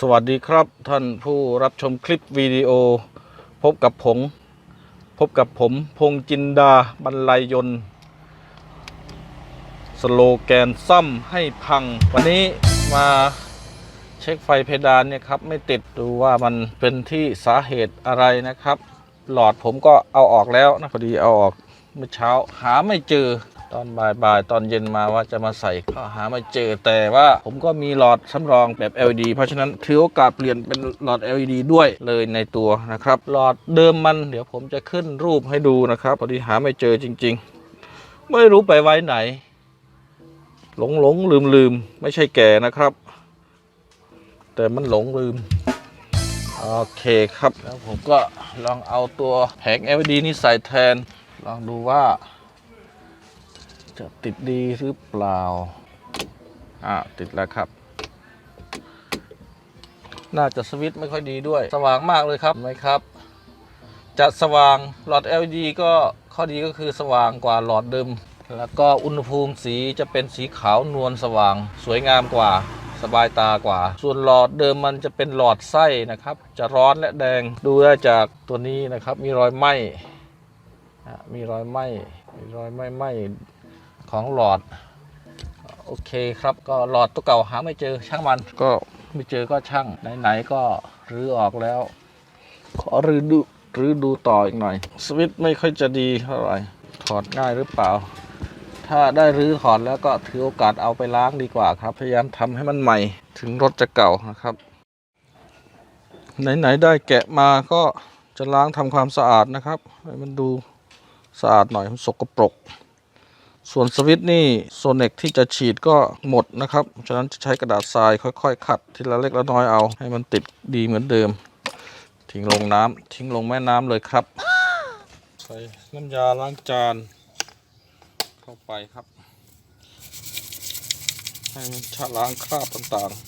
สวัสดีครับท่านผู้รับชมคลิปวิดีโอ พบกับผม พบกับผมพงจินดาบรรลัยยนต์สโลแกนซ่อมให้พัง วันนี้มาเช็คไฟเพดานเนี่ยครับ ไม่ติดดูว่ามันเป็นที่สาเหตุอะไรนะครับ หลอดผมก็เอาออกแล้วนะพอดีเอาออกเมื่อเช้าหาไม่เจอ ตอนบ่ายๆตอนเย็นมาว่าจะมาใส่ก็หาไม่เจอแต่ว่าผมก็มีหลอดสำรองแบบ LED เพราะฉะนั้นถือโอกาสเปลี่ยนเป็นหลอด LED ด้วยเลยในตัวนะครับ หลอดเดิมมันเดี๋ยวผมจะขึ้นรูปให้ดูนะครับพอดีหาไม่เจอจริง ๆ ไม่รู้ไปไว้ไหน หลงหลงลืมลืมไม่ใช่แก่นะครับ แต่มันหลงลืมโอเคครับแล้วผมก็ลองเอาตัวแผง LED นี้ใส่แทน ลองดูว่า จะติดดีหรือเปล่า อ่าติดแล้วครับ น่าจะสวิตช์ไม่ค่อยดีด้วย สว่างมากเลยครับไหมครับ จะสว่างหลอด LED ก็ข้อดีก็คือสว่างกว่าหลอดเดิม แล้วก็อุณหภูมิสีจะเป็นสีขาวนวลสว่าง สวยงามกว่าสบายตากว่า ส่วนหลอดเดิมมันจะเป็นหลอดไส้นะครับ จะร้อนและแดงดูได้จากตัวนี้นะครับ มีรอยไหม้อะมีรอยไหม้มีรอยไหม้ไหม้ ของหลอด โอเคครับก็หลอดตัวเก่าหาไม่เจอช่างมันก็ไม่เจอก็ช่างไหนๆก็รื้อออกแล้ว ขอรื้อดูรื้อดูต่ออีกหน่อย สวิตช์ไม่ค่อยจะดีเท่าไหร่ถอดง่ายหรือเปล่า ถ้าได้รื้อถอดแล้วก็ถือโอกาสเอาไปล้างดีกว่าครับ พยายามทำให้มันใหม่ถึงรถจะเก่านะครับ ไหนๆได้แกะมาก็จะล้างทำความสะอาดนะครับให้มันดูสะอาดหน่อยมันสกปรก ส่วนสวิตช์นี่โซเนกที่จะฉีดก็หมดนะครับ ฉะนั้นจะใช้กระดาษทรายค่อยๆ ขัดทีละเล็กละน้อยเอา ให้มันติดดีเหมือนเดิม ทิ้งลงน้ำทิ้งลงแม่น้ำเลยครับ ใส่น้ำยาล้างจาน เข้าไปครับ ให้มันชะล้างคราบต่างๆ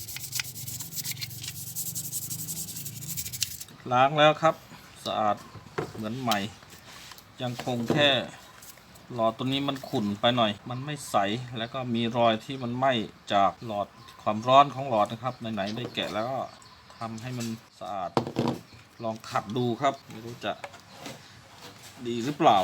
ล้างแล้วครับ สะอาดเหมือนใหม่ ยังคงแค่ หลอดตัวนี้มันขุ่นไปหน่อย มันไม่ใส แล้วก็มีรอยที่มันไหม้จากหลอดความร้อนของหลอดนะครับ ไหนๆได้แกะแล้วก็ทำให้มันสะอาด ลองขัดดูครับ ไม่รู้จะดีหรือเปล่า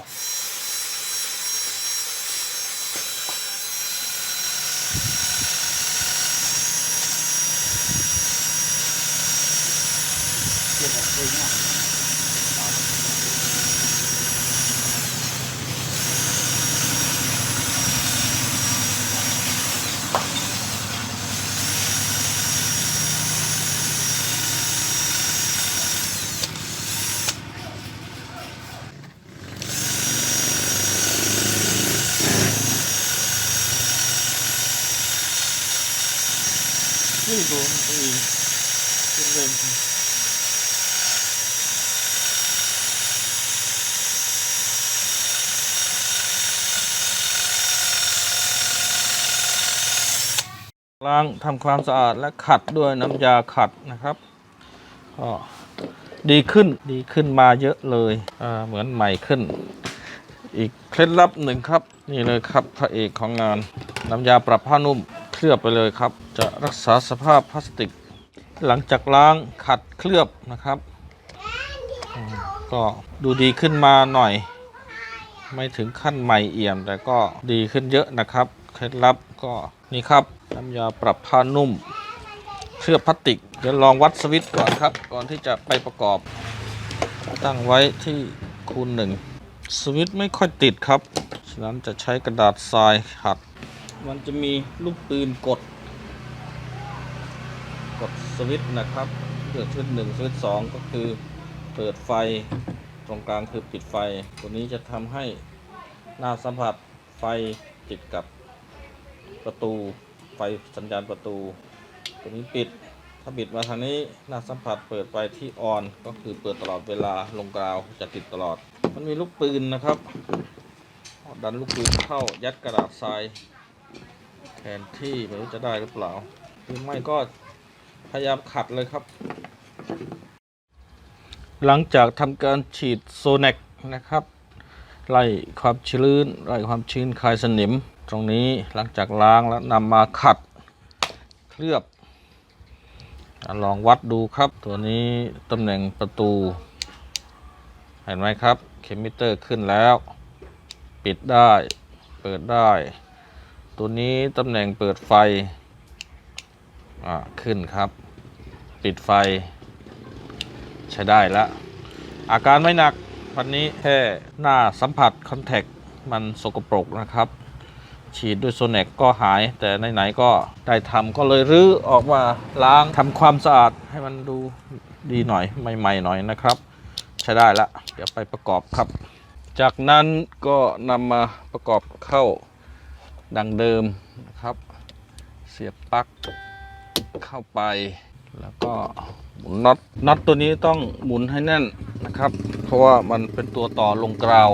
นี่ดูมันตัวเองเลยล้างทำความสะอาดและขัดด้วยน้ำยาขัดนะครับก็ดีขึ้นดีขึ้นมาเยอะเลยเหมือนใหม่ขึ้น อีกเคล็ดลับหนึ่งครับ นี่เลยครับพระเอกของงานน้ำยาปรับผ้านุ่ม ลือบไปเลยครับ จะรักษาสภาพพลาสติก หลังจากล้างขัดเคลือบนะครับ ก็ดูดีขึ้นมาหน่อย ไม่ถึงขั้นใหม่เอี่ยม แต่ก็ดีขึ้นเยอะนะครับเคล็ดลับก็นี่ครับน้ำยาปรับผ้านุ่มเคลือบพลาสติกเดี๋ยวลองวัดสวิตช์ก่อนครับ ก่อนที่จะไปประกอบ ตั้งไว้ที่คูณหนึ่งสวิตช์ไม่ค่อยติดครับ ฉะนั้นจะใช้กระดาษทรายขัด มันจะมีลูกปืนกด กดสวิตช์นะครับเลือกสวิตช์หนึ่งสวิตช์สองก็คือเปิดไฟตรงกลางคือปิดไฟ ตัวนี้จะทำให้หน้าสัมผัสไฟติดกับประตูไฟสัญญาณประตู ตัวนี้ปิดถ้าบิดมาทางนี้หน้าสัมผัสเปิดไฟที่ออนก็คือเปิดตลอดเวลาลงกราวจะติดตลอด มันมีลูกปืนนะครับ ดันลูกปืนเข้ายัดกระดาษทราย แทนที่ไม่รู้จะได้หรือเปล่าหรือไม่ก็พยายามขัดเลยครับ หลังจากทำการฉีดโซเนกนะครับ ไล่ความชื้นไล่ความชื้นคลายสนิม ตรงนี้หลังจากล้างแล้วนำมาขัดเคลือบอลองวัดดูครับ ตัวนี้ตำแหน่งประตู เห็นไหมครับ เคมิเตอร์ขึ้นแล้ว ปิดได้ เปิดได้ ตัวนี้ตำแหน่งเปิดไฟขึ้นครับ ปิดไฟ ใช้ได้แล้ว อาการไม่หนัก วันนี้แค่หน้าสัมผัสคอนแทคมันสกปรกนะครับ ฉีดด้วยโซเนกก็หาย แต่ไหนๆก็ได้ทำก็เลยรื้อออกมาล้างทำความสะอาดให้มันดูดีหน่อยใหม่ๆหน่อยนะครับ ใช้ได้ละเดี๋ยวไปประกอบครับ จากนั้นก็นำมาประกอบเข้า ดังเดิมนะครับ เสียบปลั๊กเข้าไป แล้วก็หมุนน็อตน็อตตัวนี้ต้องหมุนให้แน่นนะครับ เพราะว่ามันเป็นตัวต่อลงกราว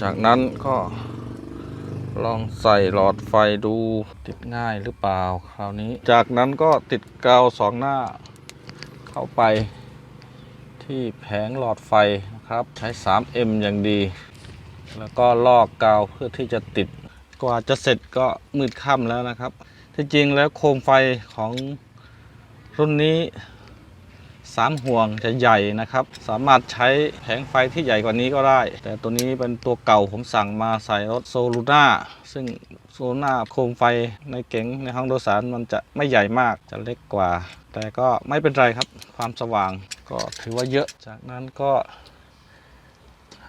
จากนั้นก็ลองใส่หลอดไฟดูติดง่ายหรือเปล่าคราวนี้ จากนั้นก็ติดกาวสองหน้าเข้าไปที่แผงหลอดไฟนะครับ ใช้ 3M อย่างดี แล้วก็ลอกกาวเพื่อที่จะติด กว่าจะเสร็จก็มืดค่ำแล้วนะครับ ที่จริงแล้วโคมไฟของรุ่นนี้3ห่วงจะใหญ่นะครับ สามารถใช้แผงไฟที่ใหญ่กว่านี้ก็ได้ แต่ตัวนี้เป็นตัวเก่าผมสั่งมาใส่รถโซลูน่าซึ่งโซลูน่าโคมไฟในเก๋งในห้องโดยสารมันจะไม่ใหญ่มากจะเล็กกว่า แต่ก็ไม่เป็นไรครับ ความสว่างก็ถือว่าเยอะจากนั้นก็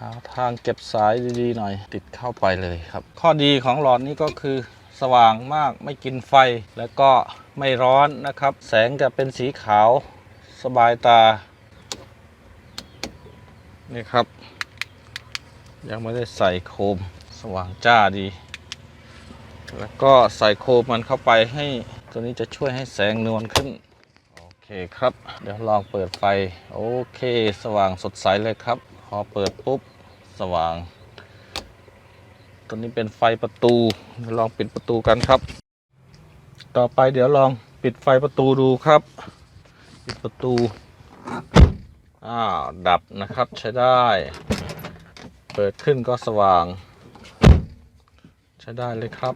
าทางเก็บสายดีๆหน่อยติดเข้าไปเลยครับ ข้อดีของหลอดนี้ก็คือสว่างมากไม่กินไฟแล้วก็ไม่ร้อนนะครับ แสงจะเป็นสีขาวสบายตา นี่ครับ ยังไม่ได้ใส่โคมสว่างจ้าดี แล้วก็ใส่โคมมันเข้าไปให้ตัวนี้จะช่วยให้แสงนวลขึ้น โอเคครับ เดี๋ยวลองเปิดไฟ โอเค สว่างสดใสเลยครับ พอเปิดปุ๊บ สว่าง ตัวนี้เป็นไฟประตู ลองปิดประตูกันครับ ต่อไปเดี๋ยวลองปิดไฟประตูดูครับ ปิดประตู อ้าว ดับนะครับใช้ได้ เปิดขึ้นก็สว่าง ใช้ได้เลยครับ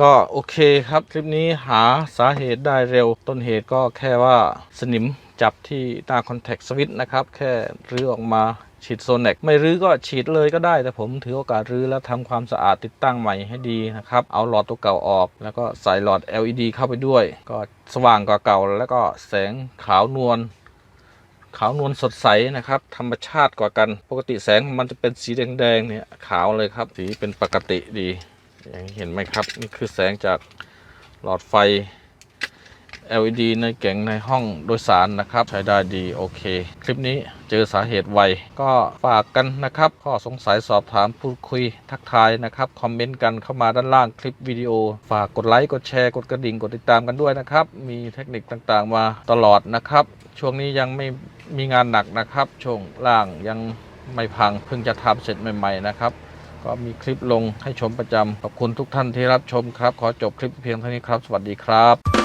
ก็โอเคครับคลิปนี้หาสาเหตุได้เร็วต้นเหตุก็แค่ว่าสนิมจับที่หน้าคอนแทคสวิตช์นะครับ แค่รื้อออกมา ฉีดโซนเนกไม่รื้อก็ฉีดเลยก็ได้ แต่ผมถือโอกาสรื้อแล้วทำความสะอาดติดตั้งใหม่ให้ดีนะครับ เอาหลอดตัวเก่าออก แล้วก็ใส่หลอด LED เข้าไปด้วย ก็สว่างกว่าเก่า แล้วก็แสงขาวนวลขาวนวลสดใสนะครับ ธรรมชาติกว่ากัน ปกติแสงมันจะเป็นสีแดงๆเนี่ยขาวเลยครับ สีเป็นปกติดี อย่างเห็นไหมครับ นี่คือแสงจากหลอดไฟ LED ในเก๋งในห้องโดยสารนะครับ ใช้ได้ดีโอเค คลิปนี้เจอสาเหตุไว ก็ฝากกันนะครับ ข้อสงสัยสอบถามพูดคุยทักทายนะครับ คอมเมนต์กันเข้ามาด้านล่างคลิปวิดีโอ ฝากกดไลค์ กดแชร์ กดกระดิ่ง กดติดตามกันด้วยนะครับ มีเทคนิคต่างๆมาตลอดนะครับ ช่วงนี้ยังไม่มีงานหนักนะครับ ช่วงล่างยังไม่พัง เพิ่งจะทำเสร็จใหม่ ๆ นะครับก็มีคลิปลงให้ชมประจำขอบคุณทุกท่านที่รับชมครับ ขอจบคลิปเพียงเท่านี้ครับ สวัสดีครับ